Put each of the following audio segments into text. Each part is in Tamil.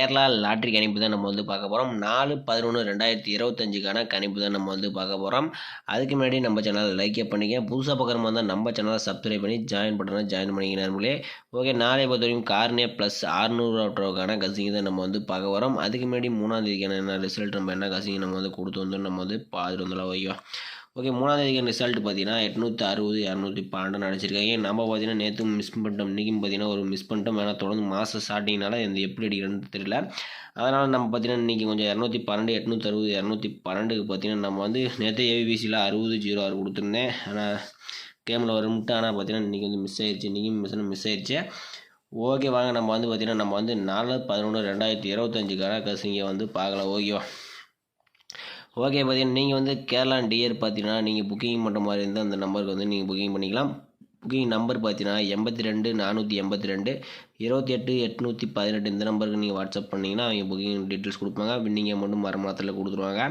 கேரளா லாட்ரி கணிப்பு தான் நம்ம வந்து பார்க்க போகிறோம் நாலு பதினொன்று ரெண்டாயிரத்தி இருபத்தஞ்சுக்கான கணிப்பு தான் நம்ம வந்து பார்க்க போகிறோம் அதுக்கு முன்னாடி நம்ம சேனலை லைக்கே பண்ணிக்க. புதுசாக பார்க்குற மாதிரி தான் நம்ம சேனலை சப்ஸ்கிரைப் பண்ணி ஜாயின் பண்ணுறோம் ஜாயின் பண்ணிக்க நண்பர்களே. ஓகே நாளை பொறுத்த வரைக்கும் கார்னே ப்ளஸ் ஆறுநூறுவாக்கான கசிங்க தான் நம்ம வந்து பார்க்க போகிறோம் அதுக்கு முன்னாடி மூணாம் தேதிக்கான என்ன ரிசல்ட் நம்ம என்ன கசிங்க நம்ம வந்து கொடுத்து வந்து நம்ம வந்து பார்த்துட்டு வந்துடலாம் ஓகேவா ஓகே மூணாம் தேதிக்கு ரிசல்ட் பார்த்தீங்கன்னா எட்நூற்றி அறுபது இரநூத்தி பன்னெண்டு அடிச்சிருக்காங்க. நம்ம பார்த்தீங்கன்னா நேற்று மிஸ் பண்ணிட்டோம். இன்றைக்கும் பார்த்தீங்கன்னா ஒரு மிஸ் பண்ணிட்டோம். ஏன்னா தொடர்ந்து மாதம் ஸ்டார்டிங்னால இந்த எப்படி அடிக்கிறதுன்னு தெரியல. அதனால் நம்ம பார்த்தீங்கன்னா இன்றைக்கி கொஞ்சம் இரநூத்தி பன்னெண்டு எட்நூற்றி அறுபது இரநூத்தி பன்னெண்டுக்கு பார்த்தீங்கன்னா நம்ம வந்து நேற்று ஏபிபிசியில் அறுபது ஜீரோ ஆறு கொடுத்துருந்தேன். ஆனால் கேமில் வரும்ட்டு ஆனால் பார்த்தீங்கன்னா இன்றைக்கி வந்து மிஸ் ஆயிடுச்சு இன்றைக்கும் மிஸ் மிஸ் ஆயிடுச்சு ஓகே வாங்க. நம்ம வந்து பார்த்தீங்கன்னா நம்ம வந்து நாலு பதினொன்று ரெண்டாயிரத்தி இருபத்தஞ்சுக்கான கசிங்க வந்து பார்க்கலாம். ஓகேவா? ஓகே பார்த்தீங்கன்னா நீங்கள் வந்து கேரளா டியர் பார்த்தீங்கன்னா நீங்கள் புக்கிங் பண்ணுற மாதிரி இருந்தால் அந்த நம்பருக்கு வந்து நீங்கள் புக்கிங் பண்ணிக்கலாம். புக்கிங் நம்பர் பார்த்தீங்கன்னா எண்பத்தி ரெண்டு நானூற்றி எண்பத்தி ரெண்டு இருபத்தி எட்டு எட்நூற்றி பதினெட்டு இந்த நம்பருக்கு நீங்கள் வாட்ஸ்அப் பண்ணிங்கன்னா அவங்க புக்கிங் டீட்டெயில்ஸ் கொடுப்பாங்க. நீங்கள் மட்டும் மரமாத்தில் கொடுத்துருவாங்க.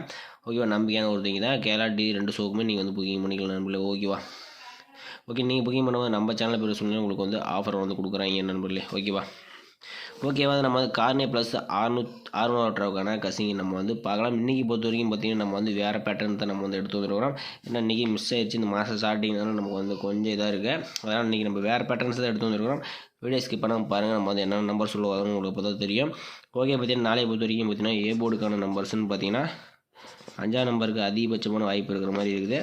ஓகேவா நம்பிக்கையான ஒருத்தங்க தான் கேரளா டி ரெண்டு ஷோக்குமே நீங்கள் வந்து புக்கிங் பண்ணிக்கலாம் நண்பர்களே. ஓகேவா? ஓகே நீங்கள் புக்கிங் பண்ணும்போது நம்ம சேனல் பேர் சொன்னீங்கன்னா உங்களுக்கு வந்து ஆஃபர் வந்து கொடுக்குறாங்க நண்பர்களே. ஓகேவா? ஓகேவா நம்ம வந்து கார்னே ப்ளஸ் ஆறுநூத் ஆறுநூறுவாக்கான கசிங்க. நம்ம வந்து பார்க்கலாம். இன்றைக்கி பொறுத்த வரைக்கும் பார்த்திங்கன்னா நம்ம வந்து வேறு பேட்டர்ன் தான் நம்ம வந்து எடுத்து வந்துருக்கிறோம் ஏன்னா இன்றைக்கி மிஸ் ஆயிடுச்சு. இந்த மாதம் ஸ்டார்டிங்னால நமக்கு வந்து கொஞ்சம் இதாக இருக்குது அதனால் இன்றைக்கி நம்ம வேறு பேட்டர்ன்ஸ் தான் எடுத்து வந்துருக்கிறோம். வீடியோ ஸ்கிப் பண்ணாமல் பாருங்கள் நம்ம வந்து என்னென்ன நம்பர் சொல்லுவாங்க உங்களுக்கு பார்த்தா தெரியும். ஓகே பார்த்தீங்கன்னா நாளை பொறுத்த வரைக்கும் பார்த்தீங்கன்னா ஏ போர்டுக்கான நம்பர்ஸ்னு பார்த்தீங்கன்னா அஞ்சாம் நம்பருக்கு அதிகபட்சமான வாய்ப்பு இருக்கிற மாதிரி இருக்குது.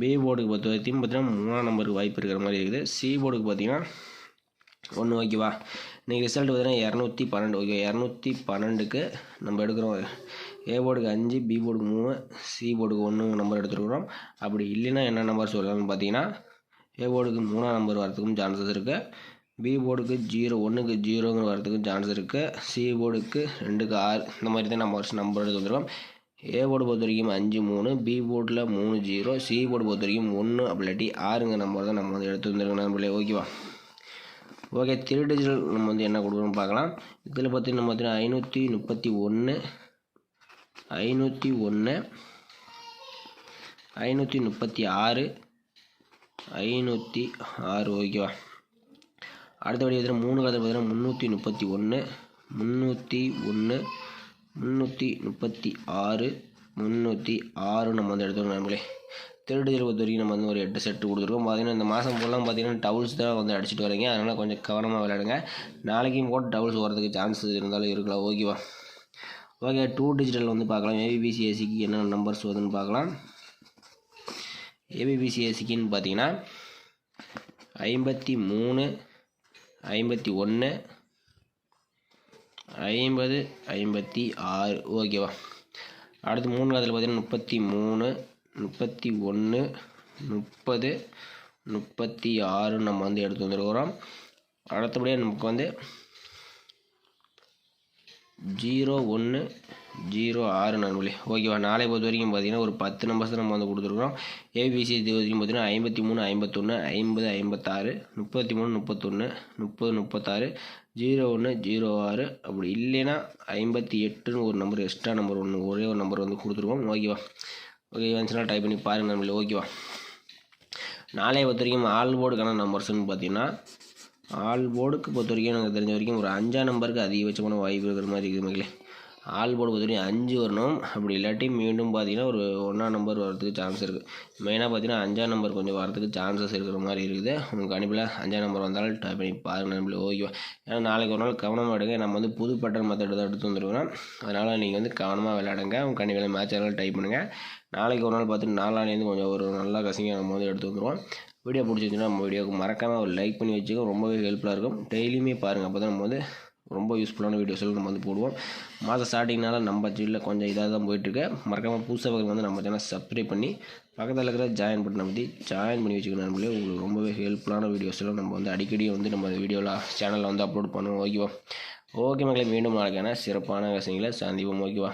பி போர்டுக்கு பொறுத்த வரைக்கும் பார்த்தீங்கன்னா மூணாம் நம்பருக்கு வாய்ப்பு இருக்கிற மாதிரி இருக்குது. சி போர்டுக்கு பார்த்தீங்கன்னா ஒன்று ஓகேவா இன்றைக்கி ரிசல்ட் பார்த்தீங்கன்னா இரநூத்தி பன்னெண்டு. ஓகே இரநூத்தி பன்னெண்டுக்கு நம்ம எடுக்கிறோம். ஏ போர்டுக்கு அஞ்சு பி போர்டுக்கு மூணு சி போர்டுக்கு ஒன்று நம்பர் எடுத்துருக்குறோம். அப்படி இல்லைன்னா என்ன நம்பர் சொல்லலாம்னு பார்த்தீங்கன்னா ஏ போர்டுக்கு மூணாம் நம்பர் வரதுக்கும் சான்சஸ் இருக்குது பி போர்டுக்கு ஜீரோ ஒன்றுக்கு ஜீரோங்கிற வரதுக்கும் சான்ஸ் இருக்குது சி போர்டுக்கு ரெண்டுக்கு ஆறு இந்த மாதிரி தான் நம்ம நம்பர் எடுத்து வந்துருக்கோம். ஏ போர்டு பொறுத்த வரைக்கும் அஞ்சு மூணு பி போர்டில் மூணு ஜீரோ சி போர்டு பொறுத்த வரைக்கும் ஒன்று அப்படி இல்லாட்டி ஆறுங்க நம்பர் தான் நம்ம வந்து எடுத்து வந்துருக்கோம் நம்மளே ஓகேவா ஓகே த்ரீ டிஜிட்டல் நம்ம வந்து என்ன கொடுக்குறோம்னு பார்க்கலாம். இதில் பார்த்தீங்கன்னா பார்த்தீங்கன்னா ஐநூற்றி முப்பத்தி ஒன்று ஐநூற்றி ஒன்று ஐநூற்றி முப்பத்தி ஆறு ஐநூற்றி ஆறு ஓகேவா அடுத்தபடி பார்த்தீங்கன்னா மூணு கதை பார்த்தீங்கன்னா முந்நூற்றி முப்பத்தி ஒன்று முந்நூற்றி ஒன்று முந்நூற்றி முப்பத்தி ஆறு முந்நூற்றி ஆறு நம்ம வந்து எடுத்துக்கணும் நம்மளே. தேர்ட் இயர் பொறுத்த வரைக்கும் நம்ம வந்து ஒரு எட்டு செட்டு கொடுத்துருக்கோம். பார்த்தீங்கன்னா இந்த மாதம் ஃபுல்லாக பார்த்தீங்கன்னா டவுல்ஸ் தான் வந்து அடிச்சுட்டு வரீங்க அதனால் கொஞ்சம் கவனமாக விளையாடுங்க. நாளைக்கும் கூட டவுல்ஸ் வரதுக்கு சான்ஸஸ் இருந்தாலும் இருக்கலாம். ஓகேவா ஓகே டூ டிஜிட்டல் வந்து பார்க்கலாம். ஏபிபிசிஎஸ்சிக்கு என்னென்ன நம்பர்ஸ் வருதுன்னு பார்க்கலாம். ஏபிபிசிஎஸ்சிக்குன்னு பார்த்தீங்கன்னா ஐம்பத்தி மூணு ஐம்பத்தி ஒன்று ஐம்பது ஐம்பத்தி ஆறு. ஓகேவா அடுத்து மூணு அதில் பார்த்தீங்கன்னா முப்பத்தி மூணு முப்பத்தி ஒன்று முப்பது முப்பத்தி ஆறு நம்ம வந்து எடுத்து வந்துருக்கிறோம். அடுத்தபடியாக நமக்கு வந்து ஜீரோ ஒன்று ஜீரோ ஆறு நண்பர்களே. ஓகேவா நாளை பொறுத்த வரைக்கும் பார்த்தீங்கன்னா ஒரு பத்து நம்பர்ஸ் நம்ம வந்து கொடுத்துருக்குறோம் ஏபிசி இது வரைக்கும் பார்த்தீங்கன்னா ஐம்பத்தி மூணு ஐம்பத்தொன்று ஐம்பது ஐம்பத்தாறு முப்பத்தி மூணு முப்பத்தொன்று முப்பது முப்பத்தாறு ஜீரோ ஒன்று ஜீரோ ஆறு அப்படி இல்லைன்னா ஐம்பத்தி எட்டுன்னு ஒரு நம்பர் எக்ஸ்ட்ரா நம்பர் ஒன்று ஒரே ஒரு நம்பர் வந்து கொடுத்துருவோம் ஓகேவா ஓகே வந்துச்சுன்னா டைப் பண்ணி பாருங்கள் நம்மளே ஓகேவா நாளை பொறுத்த வரைக்கும் ஆல் போர்டுக்கான நம்பர்ஸ்னு பார்த்தீங்கன்னா ஆல் போர்டுக்கு பொறுத்த வரைக்கும் எனக்கு தெரிஞ்ச வரைக்கும் ஒரு அஞ்சாம் நம்பருக்கு அதிகபட்சமான வாய்ப்பு இருக்கிற மாதிரி இருக்குது மக்களே. ஆல் போர்டு பொறுத்த வரைக்கும் அஞ்சு வரணும். அப்படி இல்லாட்டி மீண்டும் பார்த்தீங்கன்னா ஒரு ஒன்றாம் நம்பர் வரதுக்கு சான்ஸ் இருக்குது மெயினாக பார்த்தீங்கன்னா அஞ்சாம் நம்பர் கொஞ்சம் வரதுக்கு சான்சஸ் இருக்கிற மாதிரி இருக்குது. உங்களுக்கு அனுப்பில் அஞ்சாம் நம்பர் வந்தாலும் டைப் பண்ணி பாருங்கள் நம்மளே ஓகேவா ஏன்னா நாளைக்கு ஒரு நாள் கவனமாக எடுங்க. நம்ம வந்து புது பட்டன் மெத்தட் தான் எடுத்து வந்துருக்கோம் அதனால் நீங்கள் வந்து கவனமாக விளையாடுங்க. உங்கள் கண்டிப்பாக மேட்ச் எல்லாம் டைப் பண்ணுங்கள் நாளைக்கு ஒரு நாள் பார்த்துட்டு நாளானேருந்து கொஞ்சம் ஒரு நல்லா கசிங்க நம்ம வந்து எடுத்து வந்துடுவோம் வீடியோ பிடிச்சிருந்துச்சுன்னா நம்ம வீடியோக்கு மறக்காமல் ஒரு லைக் பண்ணி வச்சுக்கோ. ரொம்பவே ஹெல்ப்ஃபுல்லாக இருக்கும். டெய்லியுமே பாருங்கள் அப்போ தான் நம்ம வந்து ரொம்ப யூஸ்ஃபுல்லான வீடியோஸ்லாம் நம்ம வந்து போடுவோம். மாதம் ஸ்டார்டிங்னால நம்ம சேனலில் கொஞ்சம் இதாக தான் போயிட்டுருக்கு. மறக்காமல் புதுசாக வந்து நம்ம சேனல் சப்ஸ்கிரைப் பண்ணி பக்கத்தில் இருக்கிற ஜாயின் பட்டனை பற்றி ஜாயின் பண்ணி வச்சுக்கணும் நம்மளே உங்களுக்கு ரொம்பவே ஹெல்ப்ஃபுல்லான வீடியோஸ்லாம் நம்ம வந்து அடிக்கடி வந்து நம்ம வீடியோவில் சேனலில் வந்து அப்லோட் பண்ணுவோம். ஓகேவா ஓகே மக்களே மீண்டும் நாளைக்கான சிறப்பான விஷயங்களை சந்திப்போம். ஓகேவா